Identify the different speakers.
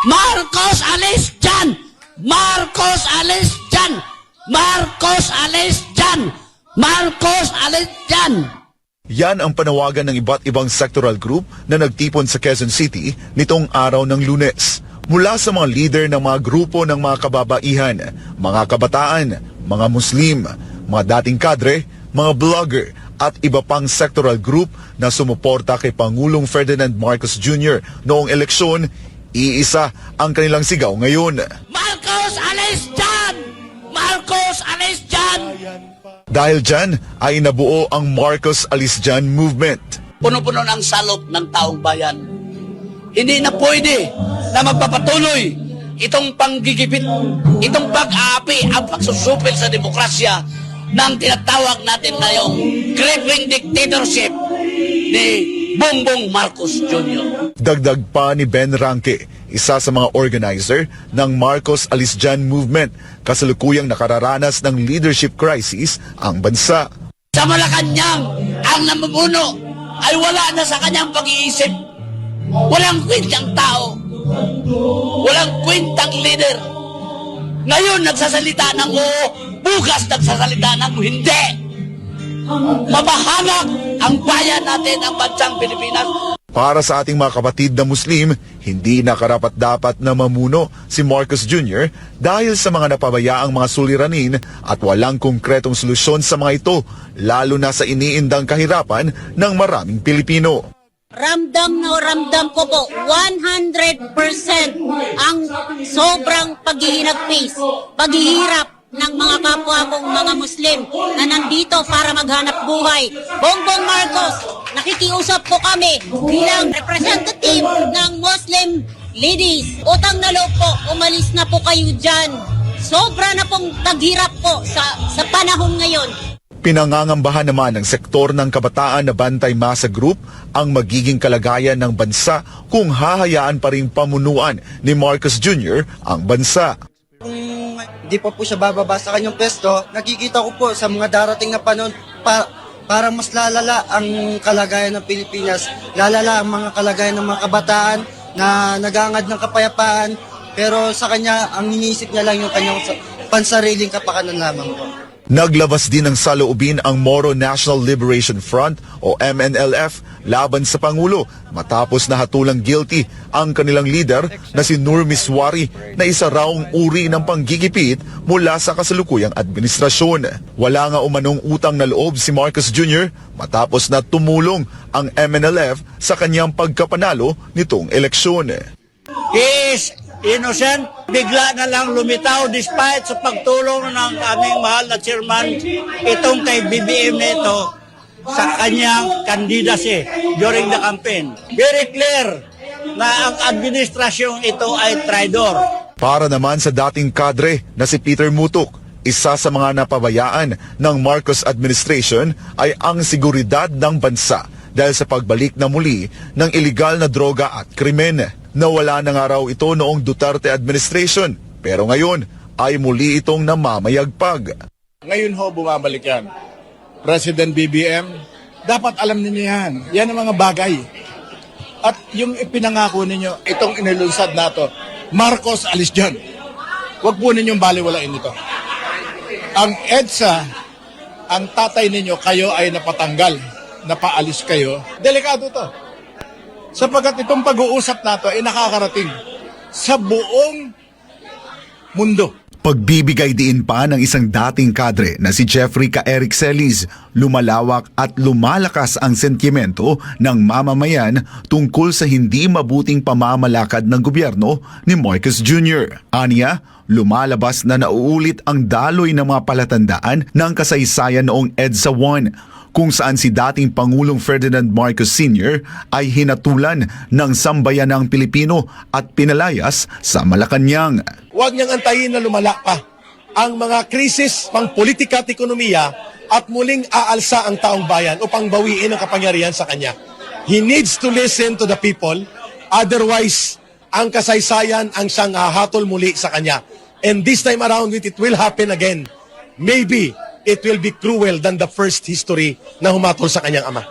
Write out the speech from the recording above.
Speaker 1: Marcos alis dyan! Marcos alis dyan! Marcos alis dyan! Marcos alis dyan!
Speaker 2: Yan ang panawagan ng iba't ibang sectoral group na nagtipon sa Quezon City nitong araw ng lunes. Mula sa mga leader ng mga grupo ng mga kababaihan, mga kabataan, mga Muslim, mga dating kadre, mga blogger, at iba pang sectoral group na sumuporta kay Pangulong Ferdinand Marcos Jr. noong eleksyon, iisa ang kanilang sigaw ngayon.
Speaker 1: Marcos alis dyan! Marcos alis dyan!
Speaker 2: Dahil dyan ay nabuo ang Marcos Alisjan Movement.
Speaker 1: Puno-puno ng salop ng taong bayan. Hindi na pwede na magpapatuloy itong panggigipit, itong pag-aapi, ang pagsusupil sa demokrasya ng tinatawag natin ngayong creeping dictatorship ni Bongbong Marcos Jr.
Speaker 2: Dagdag pa ni Ben Ranke, isa sa mga organizer ng Marcos Alisjan Movement, kasalukuyang nakararanas ng leadership crisis ang bansa.
Speaker 1: Sa Malacanang, ang namumuno ay wala na sa kanyang pag-iisip. Walang kwentang tao. Walang kwentang leader. Ngayon nagsasalita ng oo, bukas nagsasalita ng hindi. Mabahamak ang bayan natin, ang bansang Pilipinas.
Speaker 2: Para sa ating mga kapatid na Muslim, hindi na karapat-dapat na mamuno si Marcos Jr. dahil sa mga napabayaang mga suliranin at walang konkretong solusyon sa mga ito, lalo na sa iniindang kahirapan ng maraming Pilipino.
Speaker 3: Ramdam na ramdam ko po 100% ang sobrang paghihinagpis, paghihirap ng mga kapwa kong mga Muslim na nandito para maghanap buhay. Bongbong Marcos, nakikiusap po kami bilang representative ng Muslim ladies. Utang na loob po, umalis na po kayo dyan. Sobra na pong taghirap po sa, sa panahon ngayon.
Speaker 2: Pinangangambahan naman ng sektor ng kabataan na Bantay Masa Group ang magiging kalagayan ng bansa kung hahayaan pa rin pamunuan ni Marcos Jr. ang bansa.
Speaker 4: Kung di pa po siya bababa sa kanyang pwesto, nakikita ko po sa mga darating na panahon pa, parang mas lalala ang kalagayan ng Pilipinas, lalala ang mga kalagayan ng mga kabataan na nagangad ng kapayapaan, pero sa kanya, ang iniisip niya lang yung kanyang sa- pansariling kapakanan lamang po.
Speaker 2: Naglabas din ng saloobin ang Moro National Liberation Front o MNLF laban sa Pangulo matapos na hatulang guilty ang kanilang leader na si Nur Miswari na isa raong uri ng panggigipit mula sa kasalukuyang administrasyon. Wala nga umanong utang na loob si Marcos Jr. matapos na tumulong ang MNLF sa kanyang pagkapanalo nitong eleksyon.
Speaker 5: He innocent. Bigla na lang lumitaw despite sa pagtulong ng aming mahal na chairman itong kay BBM nito sa kanyang candidacy during the campaign. Very clear na ang administrasyong ito ay traidor.
Speaker 2: Para naman sa dating kadre na si Peter Mutuk, isa sa mga napabayaan ng Marcos administration ay ang seguridad ng bansa dahil sa pagbalik na muli ng iligal na droga at krimen. Nawala na nga raw ito noong Duterte administration pero ngayon ay muli itong namamayagpag.
Speaker 6: Ngayon ho, bumabalik yan. President BBM, dapat alam ninyo yan. Yan ang mga bagay. At yung ipinangako ninyo, itong inilunsad nato, Marcos alis dyan. Huwag po ninyong baliwalain ito. Ang EDSA, ang tatay ninyo, kayo ay napatanggal, napaalis kayo, delikado to. Sapagkat itong pag-uusap nato ay nakakarating sa buong mundo.
Speaker 2: Pagbibigay diin pa ng isang dating kadre na si Jeffrey K. Eric Celis, lumalawak at lumalakas ang sentimento ng mamamayan tungkol sa hindi mabuting pamamalakad ng gobyerno ni Marcos Jr. Anya, lumalabas na nauulit ang daloy ng mga palatandaan ng kasaysayan noong EDSA 1 kung saan si dating Pangulong Ferdinand Marcos Sr. ay hinatulan ng sambayanang Pilipino at pinalayas sa Malacanang.
Speaker 6: Huwag niyang antayin na lumala pa ang mga krisis pang politika at ekonomiya at muling aalsa ang taong bayan upang bawiin ang kapangyarihan sa kanya. He needs to listen to the people, otherwise ang kasaysayan ang siyang hahatol muli sa kanya. And this time around, it, will happen again. Maybe it will be cruel than the first history na humatol sa kanyang ama.